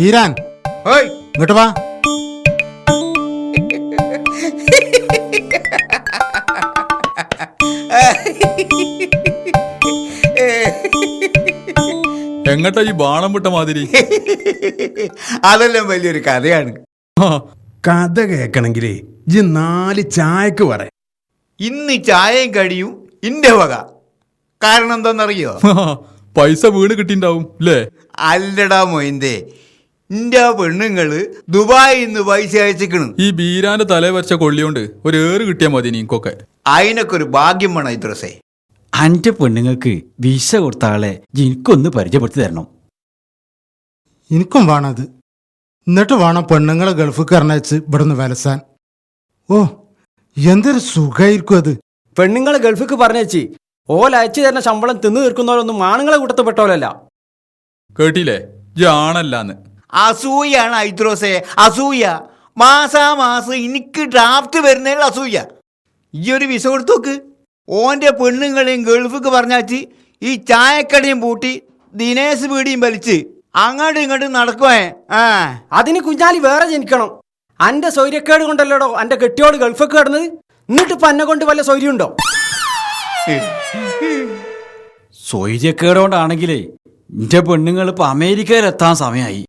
വീരാൻ ഓയ് ഇങ്ങോട്ട് വാ. എങ്ങട്ടാ ഈ ബാണം വിട്ട മാതിരി? അതെല്ലാം വലിയൊരു കഥയാണ്. കഥ കേക്കണെങ്കിൽ ഇജ്ജ് നാല് ചായക്ക് പറ. ഇന്ന് ചായയും കഴിയും ഇന്റെ വക. കാരണം എന്താണെന്നറിയോ? പൈസ വീണ് കിട്ടിണ്ടാവും അല്ലേ അല്ലടാ മൊയിന്തേ. ഇന്റെ പെണ്ണുങ്ങൾ ദുബായിൽ നിന്ന് പൈസ അയച്ചിക്കണ്. ഈ ബീരാന്റെ തല വരച്ച കൊള്ളിയോണ്ട് ഒരു ഏറ് കിട്ടിയാ മതി നീക്കൊക്കെ അതിനൊക്കെ ഒരു ഭാഗ്യം വേണം ഇത്രസേ അന്റെ പെണ്ണുങ്ങൾക്ക് വിസ കൊടുത്ത ആളെ എനിക്കൊന്ന് പരിചയപ്പെടുത്തി തരണം. എനിക്കും വേണത്. എന്നിട്ട് വേണം പെണ്ണുങ്ങളെ ഗൾഫ് കറണച്ച് ഇവിടുന്ന് വലസാൻ. ഓ എന്തൊരു സുഖമായിരിക്കും അത്. പെണ്ണുങ്ങളെ ഗൾഫിക്ക് പറഞ്ഞേച്ചി ഓല അയച്ചു തരുന്ന ശമ്പളം തിന്നു തീർക്കുന്നവരൊന്നും ആണുങ്ങളെ കൂട്ടത്തിൽ പെട്ടോലല്ല കേട്ടില്ലേ? ജാണല്ലാന്ന് ആണല്ലാന്ന്. അസൂയാണ് ഐദ്രോസേ അസൂയ. മാസാമാസം എനിക്ക് ഡ്രാഫ്റ്റ് വരുന്നതിൽ അസൂയ. ഈ ഒരു വിസ കൊടുത്തോക്ക് ഓന്റെ പെണ്ണുങ്ങളെയും ഗൾഫിക്ക് പറഞ്ഞാച്ച് ഈ ചായക്കടയും പൂട്ടി ദിനേശ് പീടിയും വലിച്ച് അങ്ങോട്ടും ഇങ്ങോട്ടും നടക്കുവേ. ആ. അതിന് കുഞ്ഞാലി വേറെ ജനിക്കണം. അന്റെ സൗര്യക്കേട് കൊണ്ടല്ലോടോ അന്റെ കെട്ടിയോട് ഗൾഫൊക്കെ കിടന്നത്? എന്നിട്ട് ഇപ്പൊ എന്നെ കൊണ്ട് വല്ല സൗര്യമുണ്ടോ കൊണ്ടാണെങ്കിലേ എന്റെ പെണ്ണുങ്ങൾ ഇപ്പൊ അമേരിക്കയിൽ എത്താൻ സമയമായി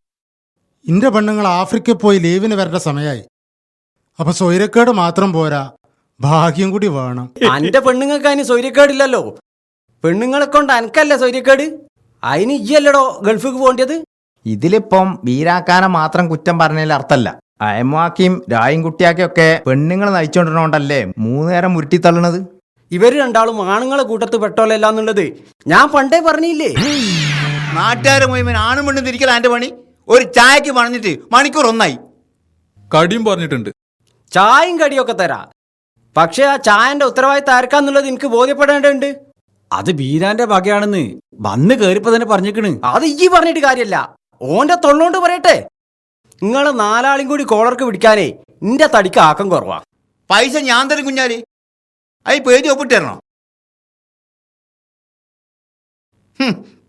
ഇന്റെ പെണ്ണുങ്ങൾ ആഫ്രിക്കയിൽ പോയി ലീവിന് വരേണ്ട സമയമായി അപ്പൊ സ്വൈരക്കേട് മാത്രം പോരാ. ഭാഗ്യം കൂടി വേണം. അന്റെ പെണ്ണുങ്ങൾക്ക് അതിന് സൗര്യക്കേടില്ലല്ലോ. പെണ്ണുങ്ങളെ കൊണ്ട് അനക്കല്ല സൗര്യക്കേട്? അതിന് ഇയ്യല്ലടോ ഗൾഫിക്ക് പോകേണ്ടത്? ഇതിലിപ്പം വീരാക്കാനെ മാത്രം കുറ്റം പറഞ്ഞതിൽ അർത്ഥമല്ല അയമാക്കിയും രായും കുട്ടിയാക്കിയും ഒക്കെ പെണ്ണുങ്ങൾ നയിച്ചോണ്ടിരുന്നോണ്ടല്ലേ മൂന്ന് നേരം ഉരുട്ടിത്തള്ളണത് ഇവർ രണ്ടാളും ആണുങ്ങളെ കൂട്ടത്ത് പെട്ടോലല്ല എന്നുള്ളത് ഞാൻ പണ്ടേ പറഞ്ഞില്ലേ? നാട്ടുകാരെ മുഴുവൻ ആണും പെണ്ണും തിരിക്കല എന്റെ പണി? ഒരു ചായക്ക് പണിഞ്ഞിട്ട് മണിക്കൂർ ഒന്നായി. കടിയും പറഞ്ഞിട്ടുണ്ട്. ചായയും കടിയൊക്കെ തരാ. പക്ഷെ ആ ചായന്റെ ഉത്തരവാദിത്തം ആർക്കാന്നുള്ളത് എനിക്ക് ബോധ്യപ്പെടേണ്ടതുണ്ട്. അത് ബീരാന്റെ വകയാണെന്ന് വന്ന് കേറിപ്പോ തന്നെ പറഞ്ഞിക്കണ്. അത് ഈ പറഞ്ഞിട്ട് കാര്യമല്ല ഓന്റെ തൊള്ളോണ്ട് പറയട്ടെ. നിങ്ങളെ നാലാളും കൂടി കോളർക്ക് പിടിക്കാനേ നിന്റെ തടിക്ക് ആക്കം കുറവാ. പൈസ ഞാൻ തരും കുഞ്ഞാലി. അത് ഒപ്പിട്ട് ഒപ്പിട്ടരണോ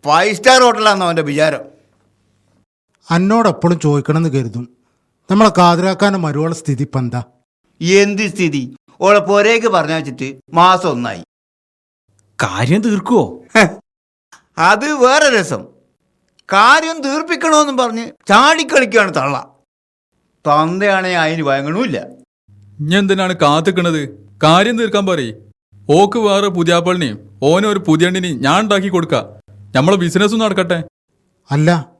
ഫൈവ് സ്റ്റാർ ഹോട്ടലാണെന്നോ അവന്റെ വിചാരം. അന്നോട് എപ്പോഴും ചോദിക്കണമെന്ന് കരുതും. നമ്മളെ കാതിരാക്കാന്റെ മരുവള സ്ഥിതി ഇപ്പം എന്താ? എന്ത് സ്ഥിതി? ഓളെ പോരേക്ക് പറഞ്ഞു വെച്ചിട്ട് മാസം ഒന്നായി. കാര്യം തീർക്കുവോ? അത് വേറെ രസം. കാര്യം തീർപ്പിക്കണമെന്നും പറഞ്ഞ് ചാടിക്കളിക്കുകയാണ് തള്ള. തന്തയാണെങ്കിൽ അതിന് വഴങ്ങണമില്ല ഞാൻ എന്തിനാണ് കാത്തിക്കണത്? കാര്യം തീർക്കാൻ പറയ്. ഓക്ക് വേറെ പുതിയാപ്പളിനെയും ഓനെ ഒരു പുതിയണ്ണിനെയും ഞാൻ ഉണ്ടാക്കി കൊടുക്ക. നമ്മളെ ബിസിനസ്സും നടക്കട്ടെ. അല്ല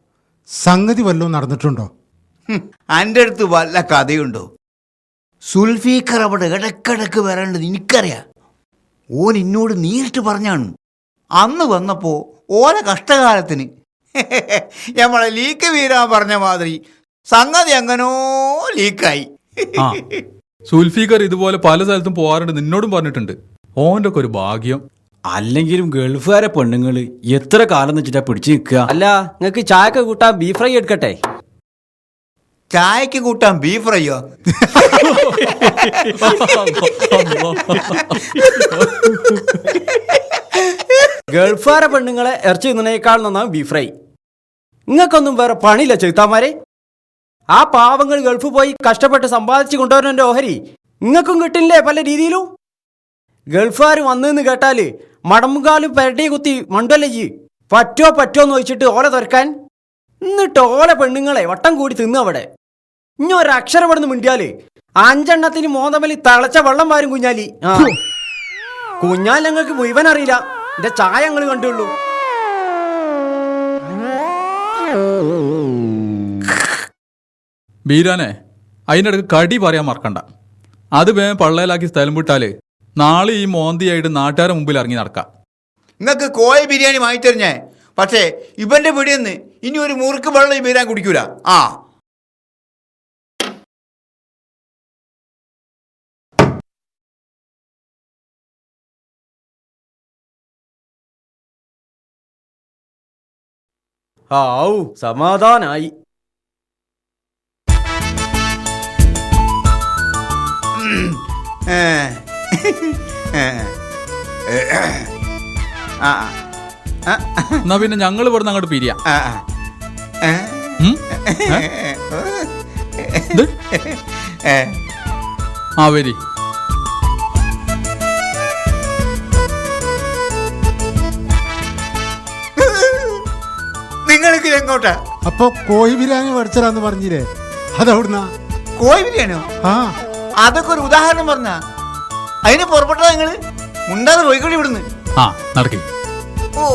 സംഗതി വല്ലതും നടന്നിട്ടുണ്ടോ? എന്റെ അടുത്ത് വല്ല കഥയുണ്ടോ? സുൽഫീഖർ അവിടെ ഇടക്കിടക്ക് വരേണ്ടത് എനിക്കറിയാം. ഓൻ എന്നോട് നേരിട്ട് പറഞ്ഞാണ്. അന്ന് വന്നപ്പോ ഓല കഷ്ടകാലത്തിന് നമ്മളെ ലീക്ക് വീരാൻ പറഞ്ഞ മാതിരി സംഗതി എങ്ങനോ ലീക്കായി. ആ സുൽഫീഖർ ഇതുപോലെ പല സ്ഥലത്തും പോകാറുണ്ട് നിന്നോടും പറഞ്ഞിട്ടുണ്ട്. ഓന്റെ ഒക്കെ ഒരു ഭാഗ്യം. അല്ലെങ്കിലും ഗൾഫുകാരെ പെണ്ണുങ്ങൾ എത്ര കാലം വെച്ചിട്ടാ പിടിച്ചു നിൽക്കുക? അല്ല നിങ്ങക്ക് ചായക്ക് കൂട്ടാൻ ബീഫ് ഫ്രൈ എടുക്കട്ടെ. ചായക്ക് കൂട്ടാൻ ബീഫ് ഫ്രൈയോ ഗൾഫുകാരെ പെണ്ണുങ്ങളെ ഇറച്ചി നിന്നേക്കാൾ നന്നാവും ബീഫ് ഫ്രൈ നിങ്ങൾക്കൊന്നും വേറെ പണിയില്ല ചെറുത്താമാരെ ആ പാവങ്ങൾ ഗൾഫ് പോയി കഷ്ടപ്പെട്ട് സമ്പാദിച്ചു കൊണ്ടുവരുന്നതിന്റെ ഓഹരി നിങ്ങൾക്കും കിട്ടില്ലേ പല രീതിയിലും? ഗൾഫുകാർ വന്നെന്ന് കേട്ടാൽ മടമ്പുകാലും പെരട്ടി കുത്തി മണ്ടല്ലേ ജി? പറ്റോ പറ്റോ എന്ന് ചോദിച്ചിട്ട് ഓല തുരക്കാൻ എന്നിട്ട് ഓല പെണ്ണുങ്ങളെ വട്ടം കൂടി തിന്നു അവിടെ. ഇനി ഒരക്ഷരം നിന്ന് മിണ്ടിയാൽ അഞ്ചെണ്ണത്തിന് മോന്തമലി തളച്ച വെള്ളം വാരും കുഞ്ഞാലി. ആ. കുഞ്ഞാൽ ഞങ്ങൾക്ക് മുഴുവൻ അറിയില്ല. എന്റെ ചായ ഞങ്ങൾ കണ്ടുള്ളൂ. ബീരാനെ അതിന്റെ ഇടയ്ക്ക് കടി പറയാൻ മറക്കണ്ട. അത് വേഗം പള്ളയിലാക്കി സ്ഥലം വിട്ടാൽ നാളെ ഈ മോന്തിയായിട്ട് നാട്ടുകാരുടെ മുമ്പിൽ ഇറങ്ങി നടക്കാം. നിങ്ങൾക്ക് കോയ ബിരിയാണി വാങ്ങിത്തരും ഞാൻ പക്ഷേ ഇവന്റെ പിടിയെന്ന് ഇനി ഒരു മുറുക്ക് വെള്ളം ഈ ബിരിയാണി കുടിക്കൂല. ആ. സമാധാനായി. ഏ. ആ ആ. ആ എന്നാ പിന്നെ ഞങ്ങൾ ഇവിടുന്ന് അങ്ങോട്ട് പിരിയാ ആ. ഏ. ഉം? ഏ? ഇത്? ഏ, ആ വരി നിങ്ങൾക്ക് എങ്ങോട്ടാ അപ്പൊ കോഴി ബിരിയാണി പഠിച്ചതാന്ന് പറഞ്ഞില്ലേ അതവിടുന്ന കോഴി ബിരിയാണിയോ ആ അതൊക്കെ ഒരു ഉദാഹരണം പറഞ്ഞ അതിന് പുറപ്പെട്ടതാ നിങ്ങൾ? മുണ്ടാതെ പോയിക്കോളി ഇവിടുന്ന്. ആ നടക്കി. ഓ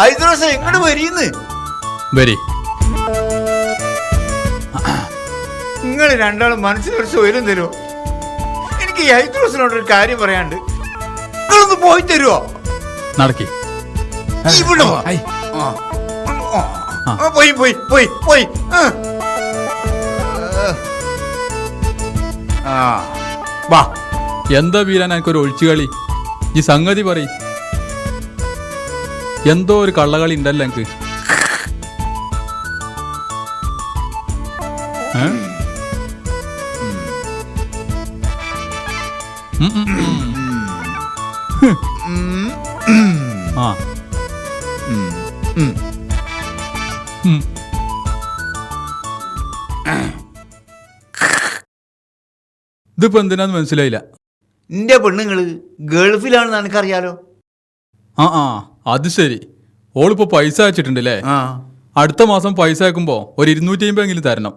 ഐദ്രോസ എങ്ങോട്ട് വരീന്ന്? വരി. നിങ്ങൾ രണ്ടാളും മനസ്സിലൊരു സ്വയം തരുമോ എനിക്ക് ഈ ഐദ്രോസിനോട് ദിവസത്തിനോടൊരു കാര്യം പറയാണ്ട് നിങ്ങളൊന്ന് പോയി തരുമോ നടക്കി. ഇവിടെ വാ. ഐ. ആ. ആ. ആ, പോയി പോയി പോയി പോയി. ആ. ആ. വാ. എന്താ വീരാൻ എനിക്കൊരു ഒഴിച്ചുകളി? ഈ സംഗതി പറ എന്തോ ഒരു കള്ളകളി ഉണ്ടല്ലോ എനിക്ക്. ഇതിപ്പോ എന്തിനാന്ന് മനസ്സിലായില്ല. നിന്റെ പെണ്ണുങ്ങൾ ഗൾഫിലാണെന്ന് എനിക്കറിയാലോ ആ ആ അത് ശരി. ഓളിപ്പോ പൈസ അയച്ചിട്ടുണ്ടല്ലേ? ആ. അടുത്ത മാസം പൈസ അയക്കുമ്പോ ഒരു ഇരുന്നൂറ്റി അമ്പതെങ്കിലും തരണം.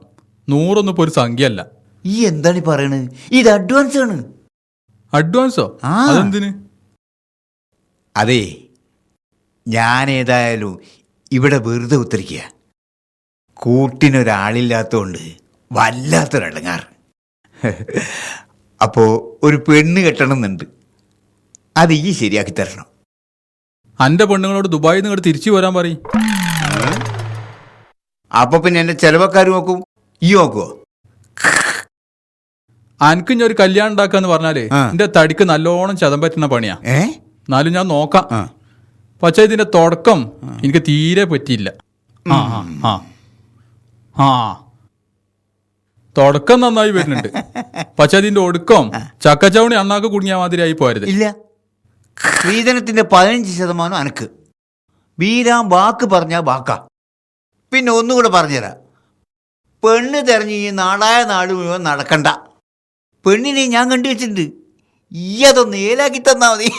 നൂറൊന്നും ഇപ്പൊ ഒരു സംഖ്യയല്ല. ഈ എന്താണ് ഈ പറയണത് ഇത് അഡ്വാൻസ് ആണ്. അഡ്വാൻസോ ആ. അതെന്തിന്? അതെ ഞാൻ ഏതായാലും ഇവിടെ വെറുതെ ഉത്തരിക്കുക കൂട്ടിനൊരാളില്ലാത്തതുകൊണ്ട് വല്ലാത്തൊരടങ്ങാറ് അപ്പോൾ ഒരു പെണ്ണ് കെട്ടണം കെട്ടണമെന്നുണ്ട്. അത് ഈ ശരിയാക്കി തരണം. അന്റെ പെണ്ണുങ്ങളോട് ദുബായിൽ നിന്ന് ഇങ്ങോട്ട് തിരിച്ചു വരാൻ പറയും. അപ്പൊ പിന്നെ എന്റെ ചെലവക്കാർ നോക്കും? ഈ നോക്കുവോ? അനക്ക് ഞാൻ ഒരു കല്യാണം ഉണ്ടാക്കാന്ന് പറഞ്ഞാൽ ആ. എന്റെ തടിക്ക് നല്ലോണം ചതം പറ്റുന്ന പണിയാ. ഏ? എന്നാലും ഞാൻ നോക്കാം. ആ. പക്ഷെ ഇതിന്റെ തുടക്കം എനിക്ക് തീരെ പറ്റിയില്ല. ആ ആ ആ. ആ. തുടക്കം നന്നായി വരുന്നുണ്ട്. പക്ഷെ അതിന്റെ ഒടുക്കം ചക്കച്ചവണി അണ്ണാക്ക് കുടുങ്ങിയ മാതിരിയായി പോരുത് ഇല്ല. സ്ത്രീധനത്തിന്റെ പതിനഞ്ച് ശതമാനം അനക്ക്. വീരാൻ വാക്ക് പറഞ്ഞ വാക്ക. പിന്നെ ഒന്നുകൂടെ പറഞ്ഞുതരാം. പെണ്ണ് തെരഞ്ഞ് ഈ നാടായ നാട് മുഴുവൻ നടക്കണ്ട. പെണ്ണിനെ ഞാൻ കണ്ടുവച്ചിട്ടുണ്ട് ഈ അതൊന്ന് ഏലാക്കി തന്നാ മതി.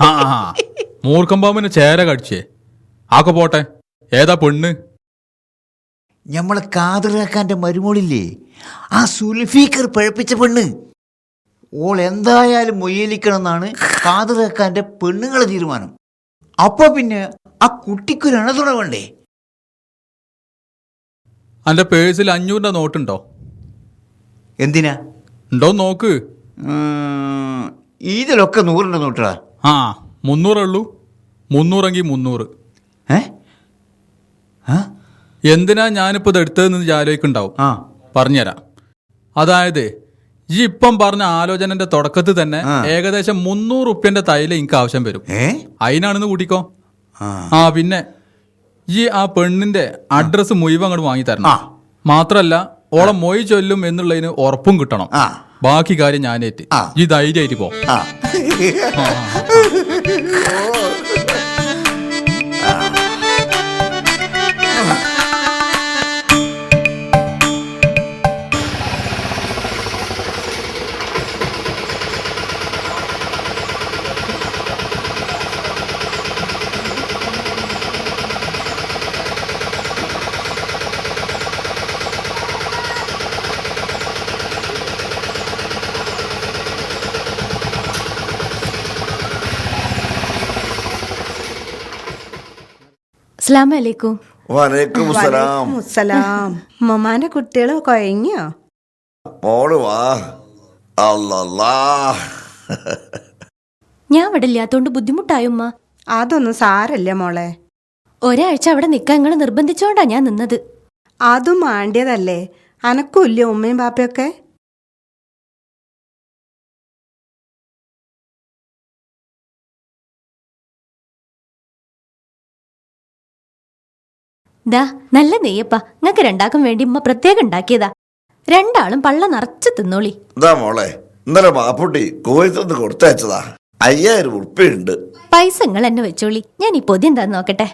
ആ ആ ചേര കടിച്ചേ. ആക്കെ പോട്ടെ. ഏതാ പെണ്ണ്? ഞമ്മളെ കാതറാക്കാന്റെ മരുമോളില്ലേ? ആ സുൽഫീക്കർ പഴപ്പിച്ച പെണ്ണ്. ഓൾ എന്തായാലും മൊയ്യലിക്കണം എന്നാണ് കാതറാക്കാന്റെ പെണ്ണുങ്ങളെ തീരുമാനം. അപ്പൊ പിന്നെ ആ കുട്ടിക്കൊരു അണതുണവണ്ടേ അന്റെ പേഴ്സിൽ അഞ്ഞൂറിന്റെ നോട്ടുണ്ടോ? എന്തിനാ? ഉണ്ടോ നോക്ക്. ഉം, ഇതിലൊക്കെ നൂറിന്റെ നോട്ടടാ ആ മുന്നൂറേ ഉള്ളൂ. മുന്നൂറെങ്കിൽ മുന്നൂറ്. ഏ? ആ? എന്തിനാ ഞാനിപ്പോ ഇത് എടുത്തതെന്ന് ആലോചിക്കുണ്ടാവും ആ. പറഞ്ഞുതരാം. അതായത് ഈ ഇപ്പം പറഞ്ഞ ആലോചനന്റെ തുടക്കത്തിൽ തന്നെ ആ. ഏകദേശം മുന്നൂറ് റുപ്യന്റെ തൈല എനിക്ക് ആവശ്യം വരും. ഏ? അതിനാണെന്ന് കൂട്ടിക്കോ. ആ. ആ പിന്നെ ഈ ആ പെണ്ണിന്റെ അഡ്രസ് മുഴുവൻ അങ്ങോട്ട് വാങ്ങി തരണം. ആ. മാത്രല്ല ഓളെ മൊയ് ചൊല്ലും എന്നുള്ളതിന് ഉറപ്പും കിട്ടണം. ആ. ബാക്കി കാര്യം ഞാനേറ്റ്. ആ. ഈ ധൈര്യമായിട്ട് പോ. ആ. അസ്ലാം വലൈക്കും കുട്ടികൾ കൊയങ്ങിയോ? മോൾ വാ. അല്ലല്ലാ ഞാൻ അവിടെ ഇല്ലാത്തോണ്ട് ബുദ്ധിമുട്ടായുമ്മ അതൊന്നും സാരല്ല മോളെ. ഒരാഴ്ച അവിടെ നിൽക്കാൻ നിങ്ങൾ നിർബന്ധിച്ചോണ്ടാ ഞാൻ നിന്നത്. അതും മാണ്ടിയതല്ലേ. അനക്കൂല്ലേ ഉമ്മയും ബാപ്പയൊക്കെ? ദാ നല്ല നെയ്യപ്പ. നിങ്ങൾക്ക് രണ്ടാക്കും വേണ്ടി ഉമ്മ പ്രത്യേകം ഉണ്ടാക്കിയതാ. രണ്ടാളും പള്ള നിറച്ച് തിന്നോളി. മോളെ? ഇന്നലെ മാപ്പുട്ടി കോയത്തുനിന്ന് കൊടുത്തയച്ചതാ. അയ്യായിരം ഉറുപ്പിയുണ്ട്. പൈസ നിങ്ങൾ എന്നെ വെച്ചോളി. ഞാൻ ഈ പൊതി എന്താന്ന് നോക്കട്ടെ.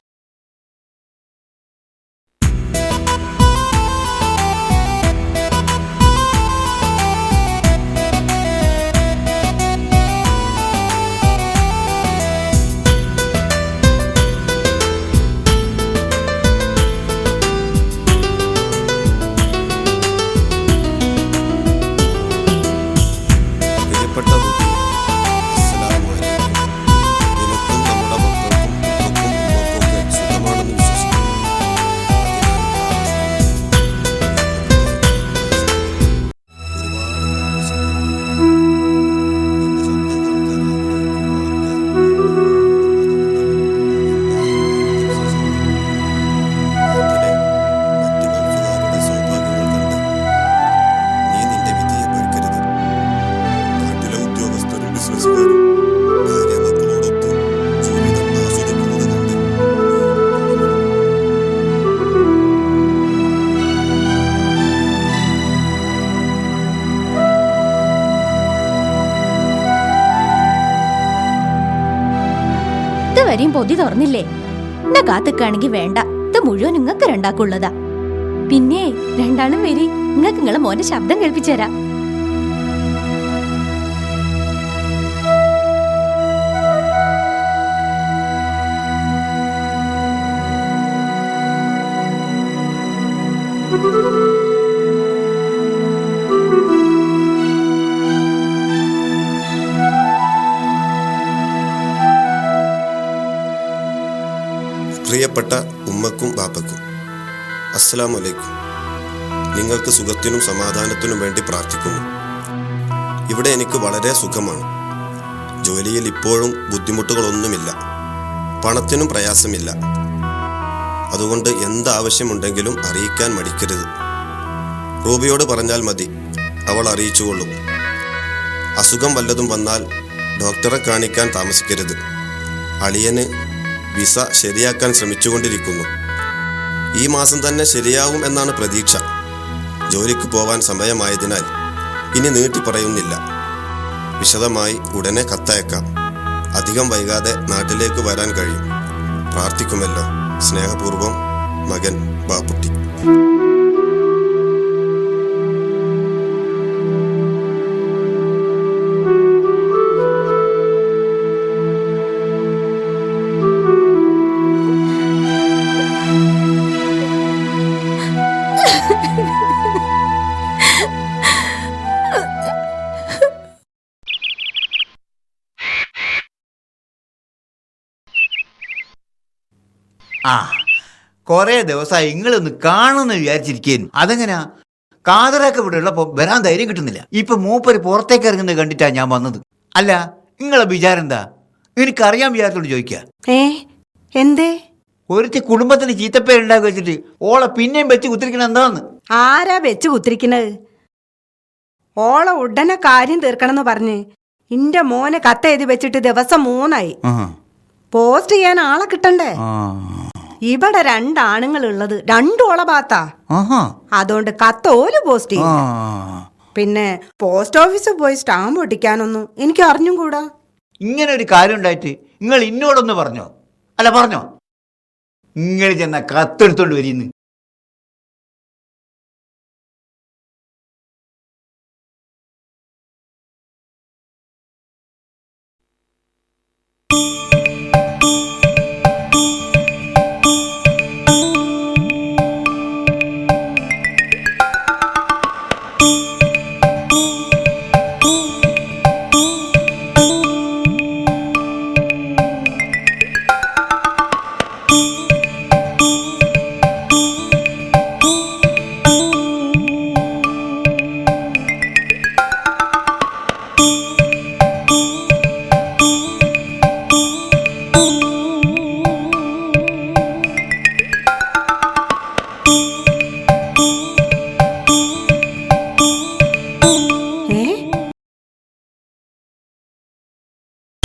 പൊതി തുറന്നില്ലേ? എന്നെ കാത്തുക്കാണെങ്കി വേണ്ട. ഇത് മുഴുവൻ നിങ്ങക്ക് രണ്ടാക്കുള്ളതാ. പിന്നെ രണ്ടാളും വരി. നിങ്ങക്ക് നിങ്ങളെ മോന്റെ ശബ്ദം കേൾപ്പിച്ചുതരാം പ്രിയപ്പെട്ട ഉമ്മക്കും ബാപ്പക്കും. അസ്സലാമു അലൈക്കും നിങ്ങൾക്ക് സുഖത്തിനും സമാധാനത്തിനും വേണ്ടി പ്രാർത്ഥിക്കുന്നു. ഇവിടെ എനിക്ക് വളരെ സുഖമാണ്. ജോലിയിൽ ഇപ്പോഴും ബുദ്ധിമുട്ടുകളൊന്നുമില്ല. പണത്തിനും പ്രയാസമില്ല. അതുകൊണ്ട് എന്താവശ്യമുണ്ടെങ്കിലും അറിയിക്കാൻ മടിക്കരുത്. റൂബിയോട് പറഞ്ഞാൽ മതി അവൾ അറിയിച്ചുകൊള്ളും. അസുഖം വല്ലതും വന്നാൽ ഡോക്ടറെ കാണിക്കാൻ താമസിക്കരുത്. അളിയന് വിസ ശരിയാക്കാൻ ശ്രമിച്ചുകൊണ്ടിരിക്കുന്നു. ഈ മാസം തന്നെ ശരിയാവും എന്നാണ് പ്രതീക്ഷ. ജോലിക്ക് പോവാൻ സമയമായതിനാൽ ഇനി നീട്ടി പറയുന്നില്ല. വിശദമായി ഉടനെ കത്തയക്കാം. അധികം വൈകാതെ നാട്ടിലേക്ക് വരാൻ കഴിയും. പ്രാർത്ഥിക്കുമല്ലോ. സ്നേഹപൂർവം മകൻ ബാപ്പുട്ടി. ആ കുറേ ദിവസമായി നിങ്ങളൊന്ന് കാണുമെന്ന് വിചാരിച്ചിരിക്കുന്നു അതെങ്ങനെയാ കാതറൊക്കെ ഇവിടെ ഉള്ളപ്പോൾ വരാൻ ധൈര്യം കിട്ടുന്നില്ല. ഇപ്പൊ മൂപ്പര് പുറത്തേക്ക് ഇറങ്ങുന്നത് കണ്ടിട്ടാ ഞാൻ വന്നത്. അല്ല നിങ്ങളെ വിചാരം എന്താ എനിക്കറിയാൻ വിചാരത്തോട് ചോദിക്കുക ഏ എന്തേ? ഒരുത്തി കുടുംബത്തിന് ചീത്തപ്പേരുണ്ടാക്കി വെച്ചിട്ട് ഓളെ പിന്നെയും വെച്ച് കുത്തിരിക്കണ എന്താന്ന്? ആരാ വെച്ച് കുത്തിരിക്കണത്? ഓളെ ഉടനെ കാര്യം തീർക്കണമെന്ന് പറഞ്ഞ് ഇന്റെ മോനെ കത്തെഴുതി വെച്ചിട്ട് ദിവസം മൂന്നായി. പോസ്റ്റ് ചെയ്യാൻ ആളെ കിട്ടണ്ടേ? ഇവിടെ രണ്ടാണുങ്ങൾ ഉള്ളത് രണ്ടോള ഭാത്താ അതുകൊണ്ട് കത്ത് ഓൽ പോസ്റ്റ് ചെയ്യും പിന്നെ പോസ്റ്റ് ഓഫീസിൽ പോയി സ്റ്റാമ്പ് ഒട്ടിക്കാനൊന്നും എനിക്ക് അറിഞ്ഞും കൂടാ. ഇങ്ങനെ ഒരു കാര്യം ഉണ്ടായിട്ട് നിങ്ങൾ ഇന്നോടൊന്ന് പറഞ്ഞോ. അല്ല പറഞ്ഞോ. നിങ്ങൾ ചെന്ന കത്തെടുത്തോണ്ട് വരീന്ന്.